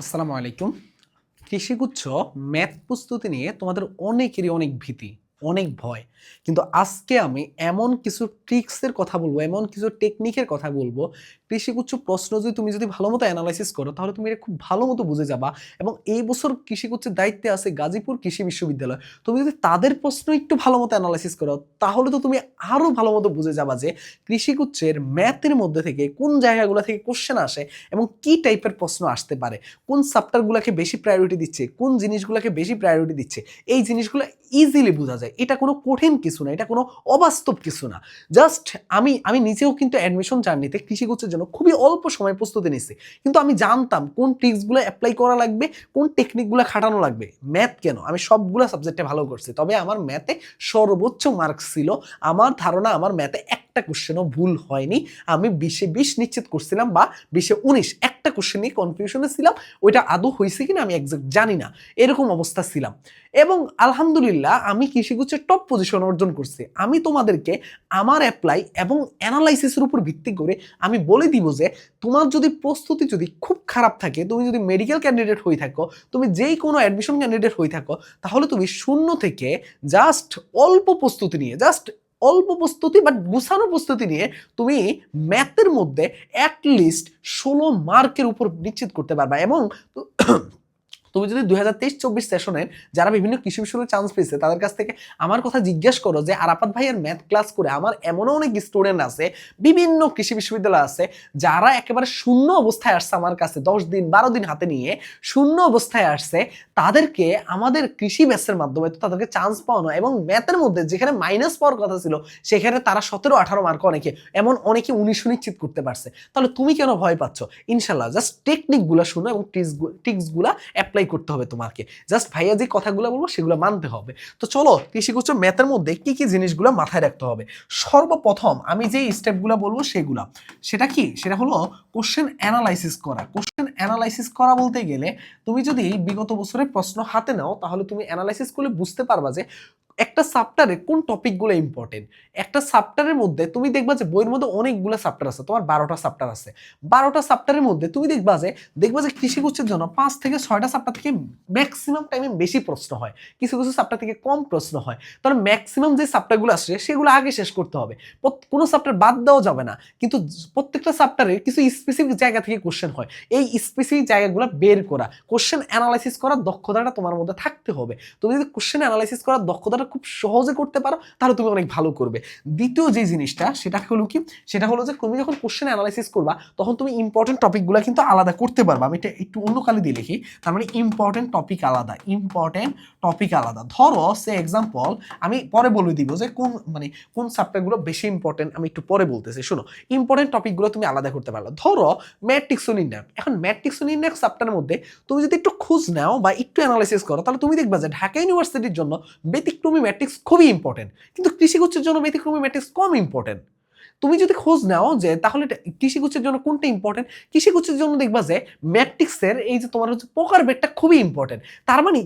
আসসালামু আলাইকুম। কৃষিগুচ্ছ ম্যাথ প্রস্তুতি নিয়ে তোমাদের অনেকেরই অনেক ভীতি। অনেক ভয়। কিন্তু আজকে আমি এমন কিছু ট্রিক্সের কথা বলব, এমন কিছু টেকনিকের কথা বলব কৃষিগুচ্ছ প্রশ্ন যদি তুমি যদি ভালো মতো অ্যানালাইসিস করো, তাহলে তুমি এটা খুব ভালো মতো বুঝে যাবা এবং এই বছর কৃষিগুচ্ছের দায়িত্বে আছে গাজীপুর কৃষি বিশ্ববিদ্যালয়। তুমি যদি তাদের প্রশ্ন একটু ভালো মতো অ্যানালাইসিস করো, তাহলে তো তুমি আরও ভালো মতো বুঝে যাবা যে কৃষিগুচ্ছের ম্যাথের মধ্যে থেকে কোন জায়গাগুলো থেকে কোশ্চেন আসে এবং কি টাইপের প্রশ্ন আসতে পারে, কোন সাপ্টারগুলোকে বেশি প্রায়োরিটি দিচ্ছে, কোন জিনিসগুলোকে বেশি প্রায়োরিটি দিচ্ছে, এই জিনিসগুলো ইজিলি বোঝা যায়। এটা কোনো কঠিন কিছু না, এটা কোনো অবাস্তব কিছু না। জাস্ট আমি আমি নিজেও কিন্তু অ্যাডমিশন জার্নিতে কৃষিগুচ্ছের জন্য খুবই অল্প সময় প্রস্তুতি নিচ্ছি কিন্তু আমি জানতাম কোন ট্রিক্সগুলো অ্যাপ্লাই করা লাগবে, কোন টেকনিকগুলো খাটানো লাগবে। ম্যাথ কেন? আমি সবগুলো সাবজেক্টে ভালো করছি। তবে আমার ম্যাথে সর্বোচ্চ মার্কস ছিল। আমার ধারণা আমার ম্যাথে একটা কোশ্চেনও ভুল হয়নি। আমি বিশে বিশ নিশ্চিত করছিলাম বা বিশে উনিশ একটা কোশ্চেন নিয়ে কনফিউশনে ছিলাম, ওইটা আদৌ হয়েছে কিনা আমি একজ্যাক্ট জানি না। এরকম অবস্থা ছিলাম। এবং আলহামদুলিল্লাহ আমি কৃষিগুচ্ছের টপ পজিশন অর্জন করছি। আমি তোমাদেরকে আমার অ্যাপ্লাই এবং অ্যানালাইসিসের উপর ভিত্তি করে আমি বলে দিব যে, তোমার যদি প্রস্তুতি যদি খুব খারাপ থাকে, তুমি যদি মেডিকেল ক্যান্ডিডেট হয়ে থাকো, তুমি যেই কোনো অ্যাডমিশন ক্যান্ডিডেট হয়ে থাকো, তাহলে তুমি শূন্য থেকে জাস্ট অল্প প্রস্তুতি নিয়ে জাস্ট অল্প প্রস্তুতি বাট গুছানো প্রস্তুতি নিয়ে তুমি ম্যাথের মধ্যে অ্যাটলিস্ট ষোলো মার্কের উপর নিশ্চিত করতে পারবা এবং তুমি যদি দুই হাজার তেইশ, চব্বিশ সেশনের যারা বিভিন্ন কৃষি বিশ্ববিদ্যালয়ে চান্স পেয়েছে, তাদের কাছ থেকে আমার কথা জিজ্ঞেস করো যে আরাফাত ভাইয়ের ম্যাথ ক্লাস করে আমার এমনও অনেক স্টুডেন্ট আছে, বিভিন্ন কৃষি বিশ্ববিদ্যালয় আছে, যারা একেবারে শূন্য অবস্থায় আসছে আমার কাছে দশ দিন, বারো দিন হাতে নিয়ে শূন্য অবস্থায় আসছে, তাদেরকে আমাদের কৃষি ব্যাসের মাধ্যমে তো তাদেরকে চান্স পাওয়ানো এবং ম্যাথের মধ্যে যেখানে মাইনাস পাওয়ার কথা ছিল, সেখানে তারা সতেরো, আঠারো মার্ক অনেকে, এমন অনেকে উনিশ সুনিশ্চিত করতে পারছে। তাহলে তুমি কেন ভয় পাচ্ছ? ইনশাল্লাহ জাস্ট টেকনিকগুলো শুনো এবং টিক্সগুলো অ্যাপ্লাই করতে হবে তোমাকে। জাস্ট ভাইয়া যে কথাগুলো বলব সেগুলো মানতে হবে। তো চলো কৃষিগুচ্ছ ম্যাথের মধ্যে কি কি জিনিসগুলো মাথায় রাখতে হবে? সর্বপ্রথম আমি যে স্টেপগুলো বলব সেগুলো। সেটা কি? সেটা হলো কোশ্চেন অ্যানালাইসিস করা। কোশ্চেন অ্যানালাইসিস করা বলতে গেলে তুমি যদি বিগত বছরের প্রশ্ন হাতে নাও, তাহলে তুমি অ্যানালাইসিস করলে বুঝতে পারবা যে একটা সাপ্টারে কোন টপিকগুলো ইম্পর্টেন্ট একটা সাপ্টারের মধ্যে তুমি দেখবা যে বইয়ের মধ্যে অনেকগুলো সাপ্টার আছে, তোমার বারোটা সাপ্টার আছে। বারোটা সাপ্টারের মধ্যে তুমি দেখবা যে দেখবা যে কৃষি কৃষিগুচ্ছের জন্য পাঁচ থেকে ছয়টা সাপ্টার থেকে ম্যাক্সিমাম টাইমে বেশি প্রশ্ন হয়। কিছু কিছু সাপ্টার থেকে কম প্রশ্ন হয়। তাহলে ম্যাক্সিমাম যে সাপ্টারগুলো আসছে সেগুলো আগে শেষ করতে হবে। কোনো সাপ্টার বাদ দেওয়া যাবে না। কিন্তু প্রত্যেকটা সাপ্টারে কিছু স্পেসিফিক জায়গা থেকে কোশ্চেন হয়। এই স্পেসিফিক জায়গাগুলো বের করা। কোশ্চেন অ্যানালাইসিস করার দক্ষতাটা তোমার মধ্যে থাকতে হবে। তুমি যদি কোশ্চেন অ্যানালাইসিস করার দক্ষতাটা খুব সহজে করতে পারো, তাহলে তুমি অনেক ভালো করবে। দ্বিতীয় যে জিনিসটা, সেটা হলো কি? সেটা হলো যে তুমি যখন কোশ্চেন অ্যানালাইসিস করবা, তখন তুমি ইম্পর্টেন্ট টপিকগুলো কিন্তু আলাদা করতে পারবা। আমি এটা একটু অন্য কালে দিয়ে লিখি। তার মানে ইম্পর্টেন্ট টপিক আলাদা ইম্পর্টেন্ট টপিক আলাদা। ধরো সে এক্সাম্পল আমি পরে বলে দিব যে কোন মানে কোন সাবজেক্টগুলো বেশি ইম্পর্টেন্ট আমি একটু পরে বলতেছি। শোনো ইম্পর্টেন্ট টপিকগুলো তুমি আলাদা করতে পারল। ধরো ম্যাট্রিক্সন ইন্ডেক্স এখন ম্যাট্রিক্সন ইন্ডেক্স সাপ্টারের মধ্যে তুমি যদি একটু খোঁজ নাও বা একটু অ্যানালাইসিস করো, তাহলে তুমি দেখবা যে ঢাকা ইউনিভার্সিটির জন্য ব্যতিক্রমী ম্যাট্রিক্স খুবই ইম্পর্টেন্ট কিন্তু কৃষিগুচ্ছের জন্য ব্যতিক্রমী ম্যাট্রিক্স কম ইম্পর্টেন্ট তুমি যদি খোঁজ নাও যে, তাহলে কৃষিগুচ্ছের জন্য কোনটা ইম্পর্টেন্ট কৃষিগুচ্ছের জন্য দেখবা যে ম্যাট্রিক্সের এই যে তোমার হচ্ছে পোকার বেটটা খুবই ইম্পর্টেন্ট তার মানে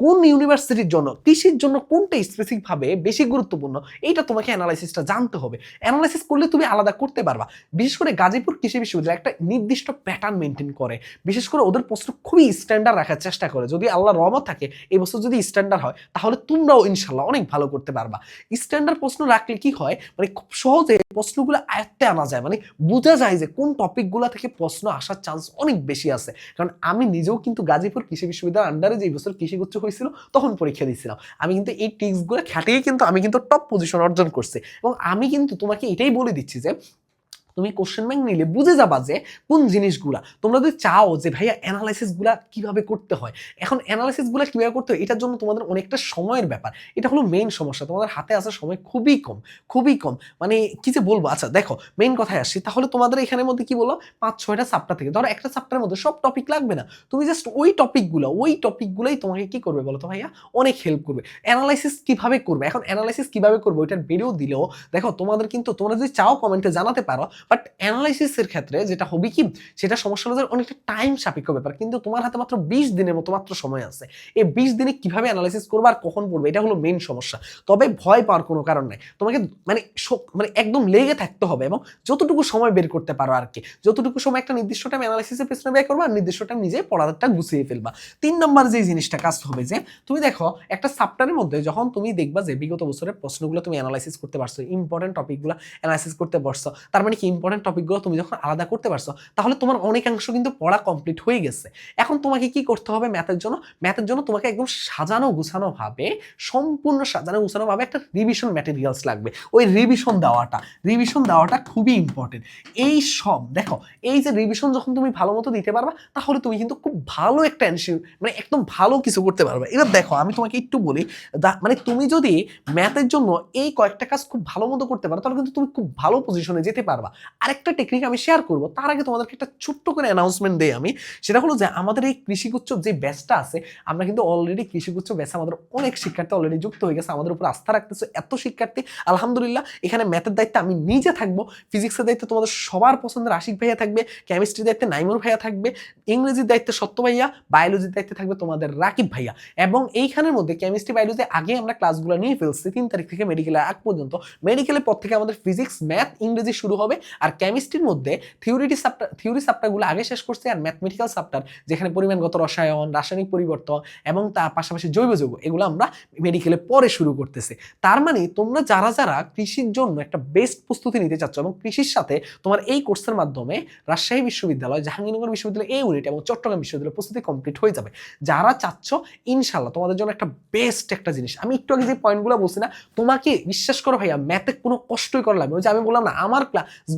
কোন ইউনিভার্সিটির জন্য, কৃষির জন্য কোনটা স্পেসিফিকভাবে বেশি গুরুত্বপূর্ণ, এইটা তোমাকে অ্যানালাইসিসটা জানতে হবে। অ্যানালাইসিস করলে তুমি আলাদা করতে পারবা। বিশেষ করে গাজীপুর কৃষি বিশ্ববিদ্যালয় একটা নির্দিষ্ট প্যাটার্ন মেনটেন করে। বিশেষ করে ওদের প্রশ্ন খুবই স্ট্যান্ডার্ড রাখার চেষ্টা করে। যদি আল্লাহ রহমত থাকে, এই বছর যদি স্ট্যান্ডার্ড হয়, তাহলে তোমরাও ইনশাল্লাহ অনেক ভালো করতে পারবা। স্ট্যান্ডার্ড প্রশ্ন রাখলে কি হয় মানে খুব সহজে প্রশ্নগুলো আয়ত্তে আনা যায়। মানে বোঝা যায় যে কোন টপিকগুলো থেকে প্রশ্ন আসার চান্স অনেক বেশি আছে। কারণ আমি নিজেও কিন্তু গাজীপুর কৃষি বিশ্ববিদ্যালয়ের আন্ডারে যে বছর কৃষিগুচ্ছ হয়েছিল তখন পরীক্ষা দিয়েছিলাম। আমি কিন্তু এই টিক্সগুলো খাটিয়ে কিন্তু আমি কিন্তু টপ পজিশন অর্জন করছি। এবং আমি কিন্তু তোমাকে এটাই বলে দিচ্ছি যে তুমি কোশ্চেন ব্যাংক নিলে বুঝে যাবা যে কোন জিনিসগুলা। তোমরা যদি চাও যে ভাইয়া অ্যানালাইসিসগুলা কীভাবে করতে হয়, এখন অ্যানালাইসিসগুলো কীভাবে করতে হয়, এটার জন্য তোমাদের অনেকটা সময়ের ব্যাপার। এটা হলো মেইন সমস্যা, তোমাদের হাতে আসার সময় খুবই কম খুবই কম। মানে কি যে বলব? আচ্ছা দেখো মেইন কথায় আসছি তাহলে তোমাদের এখানের মধ্যে কি বলো? পাঁচ, ছয়টা চাপ্টার থেকে। ধরো একটা চাপ্টারের মধ্যে সব টপিক লাগবে না। তুমি জাস্ট ওই টপিকগুলো ওই টপিকগুলোই তোমাকে কি করবে বলো তো ভাইয়া? অনেক হেল্প করবে। অ্যানালাইসিস কীভাবে করবে? এখন অ্যানালাইসিস কীভাবে করবে? ওইটার ভিডিও দিলেও, দেখো, তোমাদের কিন্তু, তোমরা যদি চাও কমেন্টে জানাতে পারো বাট অ্যানালাইসিসের ক্ষেত্রে যেটা হবে কি, সেটা সমস্যা হলো অনেকটা টাইম সাপেক্ষ ব্যাপার। কিন্তু তোমার হাতে মাত্র বিশ দিনের মতো মাত্র সময় আছে। এই বিশ দিনে কীভাবে অ্যানালাইসিস করবে আর কখন পড়বে, এটা হলো মেইন সমস্যা। তবে ভয় পাওয়ার কোনো কারণ নাই। তোমাকে মানে মানে একদম লেগে থাকতে হবে এবং যতটুকু সময় বের করতে পারো আর কি, যতটুকু সময় একটা নির্দিষ্ট টাইম অ্যানালাইসিসের পেছনে ব্যয় করবে আর নির্দিষ্ট টাইম নিজে পড়াটা গুছিয়ে ফেলবা। তিন নম্বর যে জিনিসটা কাজ হবে যে, তুমি দেখো একটা সাপ্টারের মধ্যে যখন তুমি দেখবা যে বিগত বছরের প্রশ্নগুলো তুমি অ্যানালাইসিস করতে পারছ ইম্পর্টেন্ট টপিকগুলো অ্যানালাইসিস করতে পারছ, তার মানে কি? ইম্পর্টেন্ট টপিকগুলো তুমি যখন আলাদা করতে পারছ, তাহলে তোমার অনেকাংশ কিন্তু পড়া কমপ্লিট হয়ে গেছে। এখন তোমাকে কি করতে হবে ম্যাথের জন্য? ম্যাথের জন্য তোমাকে একদম সাজানো গুছানো ভাবে, সম্পূর্ণ সাজানো গুছানো ভাবে একটা রিভিশন ম্যাটেরিয়ালস লাগবে। ওই রিভিশন দেওয়াটা রিভিশন দেওয়াটা খুবই ইম্পর্টেন্ট এই সব, দেখো, এই যে রিভিশন যখন তুমি ভালো মতো দিতে পারবা, তাহলে তুমি কিন্তু খুব ভালো একটা এনশিওর মানে একদম ভালো কিছু করতে পারবে। এবার দেখো, আমি তোমাকে একটু বলি মানে তুমি যদি ম্যাথের জন্য এই কয়েকটা কাজ খুব ভালো মতো করতে পারো, তাহলে কিন্তু তুমি খুব ভালো পজিশনে যেতে পারবা। আরেকটা টেকনিক আমি শেয়ার করব। তার আগে তোমাদেরকে একটা ছোট্ট করে অ্যানাউন্সমেন্ট দেই আমি। সেটা হলো যে, আমাদের এই কৃষিগুচ্ছ যে ব্যাচটা আছে, আমরা কিন্তু অলরেডি কৃষিগুচ্ছ ব্যাচে আমাদের অনেক শিক্ষার্থী অলরেডি যুক্ত হয়ে গেছে, আমাদের উপর আস্থা রাখতেছে। এত শিক্ষার্থী, আলহামদুলিল্লাহ, এখানে ম্যাথের দায়িত্বে আমি নিজে থাকব। ফিজিক্সের দায়িত্বে তোমাদের সবার পছন্দের আশিক ভাইয়া থাকবে কেমিস্ট্রির দায়িত্বে নাইমুর ভাইয়া থাকবে, ইংরেজির দায়িত্বে সত্য ভাইয়া বায়োলজির দায়িত্বে থাকবে তোমাদের রাকিব ভাইয়া। এবং এইখানের মধ্যে কেমিস্ট্রি বায়োলজি আগে আমরা ক্লাসগুলো নিয়ে ফেলছি, তিন তারিখ থেকে মেডিকেলের আগ পর্যন্ত। মেডিকেলের পর থেকে আমাদের ফিজিক্স ম্যাথ ইংরেজি শুরু হবে। আর কেমিস্ট্রির মধ্যে থিওরিটি সাপ্টার থিওরি সাপ্টারগুলো আগে শেষ করছে আর ম্যাথমেটিক্যাল সাপ্টার যেখানে পরিমাণগত রসায়ন, রাসায়নিক পরিবর্তন এবং তার পাশাপাশি জৈব যৌগ, এগুলো আমরা মেডিকেলে পরে শুরু করতেছে। তার মানে তোমরা যারা যারা কৃষির জন্য একটা বেস্ট প্রস্তুতি নিতে চাচ্ছ এবং কৃষির সাথে তোমার এই কোর্সের মাধ্যমে রাজশাহী বিশ্ববিদ্যালয়, জাহাঙ্গীরনগর বিশ্ববিদ্যালয়, এই ইউনিট এবং চট্টগ্রাম বিশ্ববিদ্যালয় প্রস্তুতি কমপ্লিট হয়ে যাবে। যারা চাচ্ছ ইনশাল্লাহ তোমাদের জন্য একটা বেস্ট একটা জিনিস। আমি একটু আগে যে পয়েন্টগুলো বলছি না, তোমাকে বিশ্বাস করো ভাইয়া ম্যাথে কোনো কষ্টই করা লাগবে যে আমি বললাম না, আমার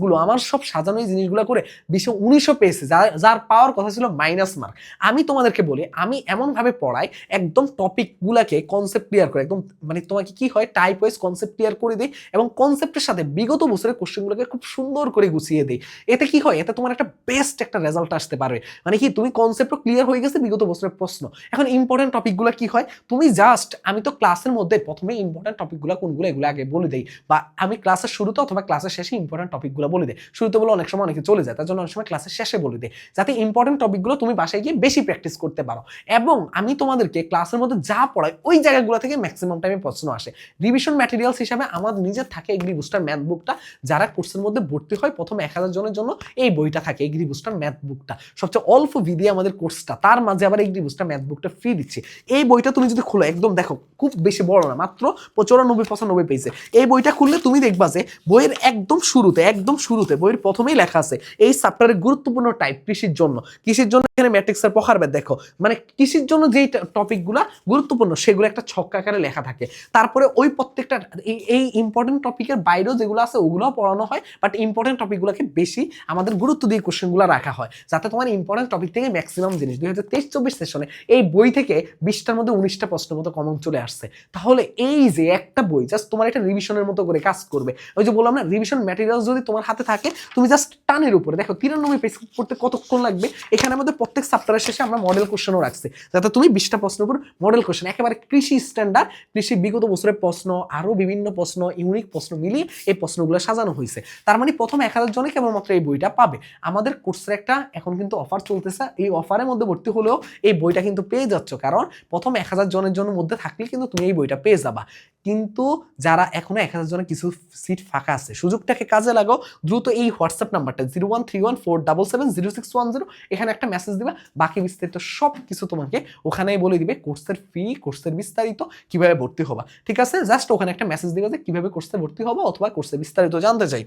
ক্লাসগুলো আমার সব সাজানো এই জিনিসগুলো করে বিশ্ব উনিশশো পেয়েছে যার যার পাওয়ার কথা ছিল মাইনাস মার্ক আমি তোমাদেরকে বলি, আমি এমনভাবে পড়াই, একদম টপিকগুলোকে কনসেপ্ট ক্লিয়ার করে, একদম মানে তোমাকে কি হয় টাইপ ওয়াইজ কনসেপ্ট ক্লিয়ার করে দিই এবং কনসেপ্টের সাথে বিগত বছরের কোশ্চেনগুলোকে খুব সুন্দর করে গুছিয়ে দিই। এতে কি হয়, এতে তোমার একটা বেস্ট একটা রেজাল্ট আসতে পারবে মানে কি, তুমি কনসেপ্টও ক্লিয়ার হয়ে গেছে বিগত বছরের প্রশ্ন। এখন ইম্পর্টেন্ট টপিকগুলো কি হয়, তুমি জাস্ট আমি তো ক্লাসের মধ্যে প্রথমে ইম্পর্টেন্ট টপিকগুলো কোনগুলো, এগুলো আগে বলে দিই। বা আমি ক্লাসের শুরুতে অথবা ক্লাসের শেষে ইম্পর্টেন্ট টপিকগুলো বলে দিই শুরুতে বলে অনেক সময় অনেকে চলে যায়, তার জন্য অনেক সময় ক্লাসের শেষে বলে দিই যাতে ইম্পর্টেন্ট টপিকগুলো তুমি বাসায় গিয়ে বেশি প্র্যাকটিস করতে পারো। এবং আমি তোমাদেরকে ক্লাসের মধ্যে যা পড়াই, ওই জায়গাগুলো থেকে ম্যাক্সিমাম টাইমে প্রশ্ন আসে। রিভিশন ম্যাটেরিয়ালস হিসাবে আমার নিজের থাকে এগ্রি বুস্টার ম্যাথ বুকটা যারা কোর্সের মধ্যে ভর্তি হয় প্রথম এক হাজার জনের জন্য এই বইটা থাকে এগ্রি বুস্টার ম্যাথ বুকটা সবচেয়ে অল্প ভিদি আমাদের কোর্সটা তার মাঝে আবার এগ্রি বুস্টার ম্যাথ বুকটা ফ্রি দিচ্ছে। এই বইটা তুমি যদি খোলো, একদম দেখো, খুব বেশি বড় না, মাত্র চৌরানব্বই পঁচানব্বই পেয়েছে এই বইটা খুললে তুমি দেখবা যে বইয়ের একদম শুরুতে, একদম শুরুতে বইয়ের প্রথমেই লেখা আছে, এই সাপ্টারের গুরুত্বপূর্ণ টাইপ কৃষির জন্য। কৃষির জন্য এখানে ম্যাট্রিক্সের প্রকারভেদ দেখো। মানে কৃষির জন্য যেই টপিকগুলো গুরুত্বপূর্ণ, সেগুলো একটা ছক্কা আকারে লেখা থাকে। তারপরে ওই প্রত্যেকটা এই- এই ইম্পর্টেন্ট টপিকের বাইরেও যেগুলো আছে, ওগুলোও পড়ানো হয় বাট ইম্পর্টেন্ট টপিকগুলোকে বেশি আমাদের গুরুত্ব দিয়ে কোশ্চেনগুলো রাখা হয়, যাতে তোমার ইম্পর্টেন্ট টপিক থেকে ম্যাক্সিমাম জিনিস। দুই হাজার তেইশ চব্বিশ সেশনে এই বই থেকে বিশটার মধ্যে উনিশটা প্রশ্নের মতো কমন চলে আসছে। তাহলে এই যে একটা বই জাস্ট তোমার একটা রিভিশনের মতো করে কাজ করবে। ওই যে বললাম না রিভিশন ম্যাটেরিয়াল যদি তোমার হাতে থাকে, তুমি জাস্ট টানের উপরে। দেখো, তিরানব্বই পেজ করতে কতক্ষণ লাগবে? এখানে আমাদের প্রত্যেক সাপ্তাহের শেষে আমরা মডেল কোশ্চেনও রাখছি। যাতে তুমি বিশটা প্রশ্নের উপর মডেল কোশ্চেন একেবারে কৃষি স্ট্যান্ডার্ড কৃষি বিগত বছরের প্রশ্ন, আরও বিভিন্ন প্রশ্ন ইউনিক প্রশ্ন মিলিয়ে এই প্রশ্নগুলো সাজানো হয়েছে। তার মানে প্রথম এক হাজার জনে কেবলমাত্র এই বইটা পাবে। আমাদের কোর্সের একটা এখন কিন্তু অফার চলতেছে। এই অফারের মধ্যে ভর্তি হলেও এই বইটা কিন্তু পেয়ে যাচ্ছ। কারণ প্রথম এক হাজার জনের জন্য মধ্যে থাকলে কিন্তু তুমি এই বইটা পেয়ে যাবা। কিন্তু যারা এখনও এক হাজার জনের কিছু সিট ফাঁকা আছে, সুযোগটাকে কাজে লাগাও দ্রুত এই হোয়াটসঅ্যাপ নাম্বারটা zero one three one four double seven zero six one zero এখানে একটা মেসেজ দিবা, বাকি বিস্তারিত সব কিছু তোমাকে ওখানেই বলে দিবে কোর্সের ফি কোর্সের বিস্তারিত কীভাবে ভর্তি হবা। ঠিক আছে? জাস্ট ওখানে একটা মেসেজ দিবে যে কীভাবে কোর্সে ভর্তি হব অথবা কোর্সে বিস্তারিত জানতে চাই।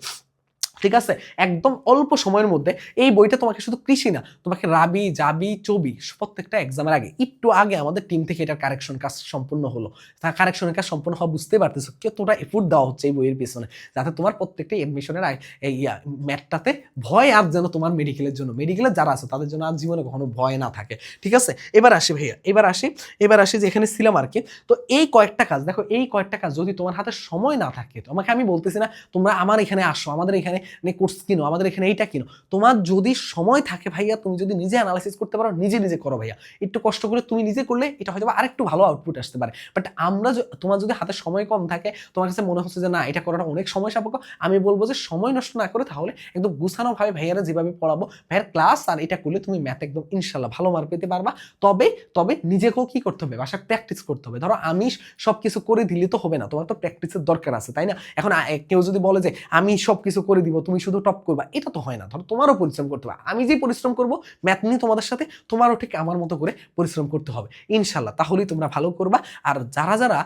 ঠিক আছে? একদম অল্প সময়ের মধ্যে এই বইটা তোমাকে শুধু কৃষি না, তোমাকে রাবি, জাবি, চবি প্রত্যেকটা এক্সামের আগে, একটু আগে আমাদের টিম থেকে এটার কারেকশন কাজ সম্পূর্ণ হলো। তা কারেকশনের কাজ সম্পূর্ণ হওয়া বুঝতে পারতেছো কতটা এফোর্ট দেওয়া হচ্ছে এই বইয়ের পিছনে, যাতে তোমার প্রত্যেকটা এডমিশনের এই ইয়া ম্যাটটাতে ভয় আর যেন তোমার মেডিকেলের জন্য মেডিকেলের যারা আছে তাদের জন্য আর জীবনে কখনো ভয় না থাকে, ঠিক আছে? এবার আসি ভাইয়া, এবার আসি এবার আসি যে এখানে ছিলাম আর কি। তো এই কয়েকটা কাজ, দেখো এই কয়েকটা কাজ যদি তোমার হাতে সময় না থাকে, তোমাকে আমি বলতেছি না তোমরা আমার এখানে আসো, আমাদের এখানে নে কোর্স কিনো, আমাদের এখানে এইটা কিনো। তোমার যদি সময় থাকে ভাইয়া, তুমি যদি নিজে অ্যানালাইসিস করতে পারো, নিজে নিজে করো ভাইয়া। একটু কষ্ট করে তুমি নিজে করলে এটা হয়তো আরেকটু ভালো আউটপুট আসতে পারে। বাট আমরা তোমার যদি হাতে সময় কম থাকে, তোমার কাছে মনে হচ্ছে যে না, এটা করাটা অনেক সময় সাপেক্ষ আমি বলব যে সময় নষ্ট না করে তাহলে একদম গুছানোভাবে ভাইয়ারা যেভাবে পড়াবো, ভাইয়ার ক্লাস আর এটা করলে তুমি ম্যাথ একদম ইনশাল্লাহ ভালো মার্ক পেতে পারবা। তবে তবে নিজেকেও কি করতে হবে? বাসায় প্র্যাকটিস করতে হবে। ধরো আমি সব কিছু করে দিলে তো হবে না, তোমার তো প্র্যাকটিসের দরকার আছে, তাই না? এখন কেউ যদি বলে যে, আমি সব কিছু করে দিব তুমি শুধু টপ করবা, এটা তো হয় না। ধরো তোমারও পরিশ্রম করতে হবে, আমি যে পরিশ্রম করব ম্যাথ নিয়ে তোমাদের সাথে তোমারও ঠিক আমার মতো করে পরিশ্রম করতে হবে। ইনশাল্লাহ তাহলেই তোমরা ভালো করবা। আর যারা যারা,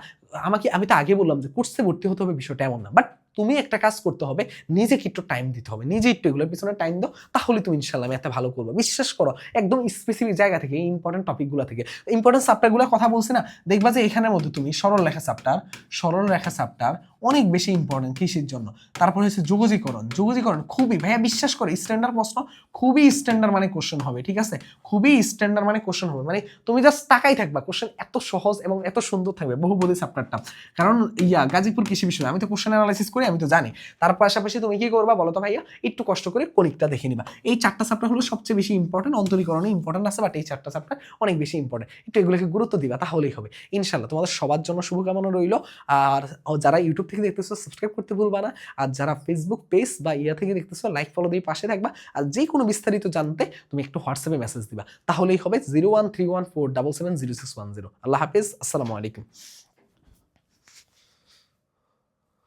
আমাকে, আমি তো আগে বললাম যে কোর্সে ভর্তি হতে হবে, বিষয়টা এমন না। বাট তুমি একটা কাজ করতে হবে, নিজেকে একটু টাইম দিতে হবে, নিজে একটু এগুলোর পিছনে টাইম দাও তাহলে তুমি ইনশাল্লাহ ম্যাথে ভালো করব। বিশ্বাস করো, একদম স্পেসিফিক জায়গা থেকে ইম্পর্টেন্ট টপিকগুলো থেকে ইম্পর্টেন্ট চ্যাপ্টারগুলো কথা বলছি না, দেখবা যে এখানের মধ্যে তুমি সরল লেখা চ্যাপ্টার সরল রেখা চ্যাপ্টার অনেক বেশি ইম্পর্টেন্ট কৃষির জন্য। তারপর হচ্ছে যোগজীকরণ। যোগজীকরণ খুবই, ভাইয়া বিশ্বাস করে স্ট্যান্ডার্ড প্রশ্ন, খুবই স্ট্যান্ডার্ড মানে কোশ্চেন হবে, ঠিক আছে? খুবই স্ট্যান্ডার্ড মানে কোশ্চেন হবে। মানে তুমি জাস্ট তাকাই থাকবা কোশ্চেন এত সহজ এবং এত সুন্দর থাকবে বহুপদী চ্যাপ্টারটা কারণ ইয়া, গাজীপুর কৃষি বিষয়, আমি তো কোশ্চেন অ্যানালাইসিস করি, আমি তো জানি। তার পাশাপাশি তুমি কি করবা বলো তো ভাইয়া? একটু কষ্ট করে কণিকটা দেখে নিবা। এই চারটা চ্যাপ্টার হলো সবচেয়ে বেশি ইম্পর্টেন্ট অন্তরীকরণে ইম্পর্টেন্ট আছে বাট এই চারটা চ্যাপ্টার অনেক বেশি ইম্পর্টেন্ট একটু এগুলোকে গুরুত্ব দিবা, তাহলেই হবে। ইনশাল্লাহ তোমাদের সবার জন্য শুভকামনা রইল। আর যারা ইউটিউব থেকে দেখতেছো সাবস্ক্রাইব করতে ভুলবা না। আর যারা ফেসবুক পেজ বা ইয়া থেকে দেখতেছো লাইক ফলো দিয়ে পাশে থাকবা। আর যে কোনো বিস্তারিত জানতে তুমি একটু হোয়াটসঅ্যাপে মেসেজ দিবা। তাহলেই হবে zero one three one four double seven zero six one zero আল্লাহ হাফিজ, আসসালামু আলাইকুম।